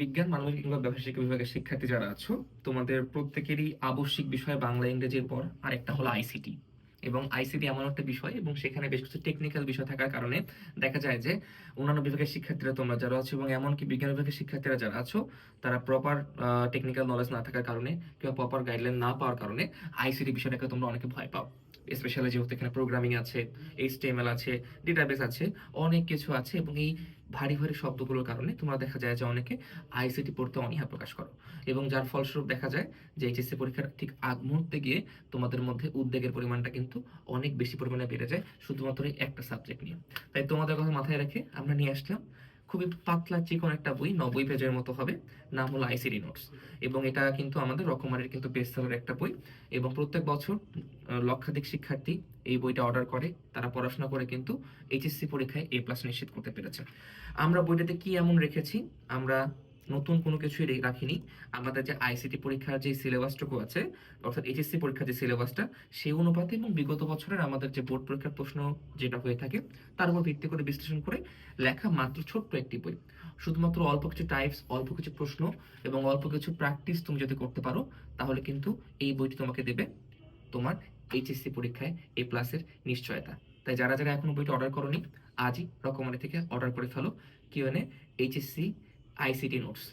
বিজ্ঞান, মানবিক কিংবা ব্যবসায়িক বিভাগের শিক্ষার্থী যারা আছো, তোমাদের প্রত্যেকেরই আবশ্যিক বিষয় বাংলা, ইংরেজির পর আরেকটা হলো আইসিটি এবং আইসিটি এমন একটা বিষয় এবং সেখানে বেশ কিছু টেকনিক্যাল বিষয় থাকার কারণে দেখা যায় যে অন্যান্য বিভাগের শিক্ষার্থীরা তোমরা যারা আছো এবং এমনকি বিজ্ঞান বিভাগের শিক্ষার্থীরা যারা আছো, তারা প্রপার টেকনিক্যাল নলেজ না থাকার কারণে কিংবা প্রপার গাইডলাইন না পাওয়ার কারণে আইসিটি বিষয়টাকে তোমরা অনেকে ভয় পাও। স্পেশালি যেহেতু এখানে প্রোগ্রামিং আছে এইচটিএমএল আছে ডেটাবেস আছে, অনেক কিছু আছে এবং এই ভারী ভারী শব্দগুলোর কারণে তোমরা দেখা যায় যে অনেকে আইসিটি পড়তে অনীহা প্রকাশ করো এবং যার ফলস্বরূপ দেখা যায় যে এইচএসসি পরীক্ষার ঠিক আগ মুহূর্তে গিয়ে তোমাদের মধ্যে উদ্বেগের পরিমাণটা কিন্তু অনেক বেশি পরিমাণে বেড়ে যায় শুধুমাত্র এই একটা সাবজেক্ট নিয়ে। তাই তোমাদের কথা মাথায় রেখে আমরা নিয়ে আসলাম খুবই পাতলা চিকন একটা বই, নব্বই পেজের মতো হবে, নাম হলো আইসিডি নোটস এবং এটা কিন্তু আমাদের রকমারের কিন্তু বেস্ট একটা বই এবং প্রত্যেক বছর লক্ষাধিক শিক্ষার্থী এই বইটা অর্ডার করে। তারা পড়াশোনা করে কিন্তু এইচএসসি পরীক্ষায় এ প্লাস নিশ্চিত করতে পেরেছে। আমরা বইটাতে কি এমন রেখেছি? আমরা নতুন কোনো কিছুই রাখিনি। আমাদের যে আইসিটি পরীক্ষার যে সিলেবাসটুকু আছে, অর্থাৎ এইচএসসি পরীক্ষার যে সিলেবাসটা সেই অনুপাতে এবং বিগত বছরের আমাদের যে বোর্ড পরীক্ষার প্রশ্ন যেটা হয়ে থাকে, তার উপর ভিত্তি করে বিশ্লেষণ করে লেখা মাত্র ছোট্ট একটি বই। শুধুমাত্র অল্প কিছু টাইপস অল্প কিছু প্রশ্ন এবং অল্প কিছু প্র্যাকটিস তুমি যদি করতে পারো, তাহলে কিন্তু এই বইটি তোমাকে দেবে তোমার এইচএসসি পরীক্ষায় এ প্লাসের নিশ্চয়তা। তাই যারা যারা এখনও বইটা অর্ডার করনি, আজই রকমারি থেকে অর্ডার করে ফেলো। QnA HSC ICT notes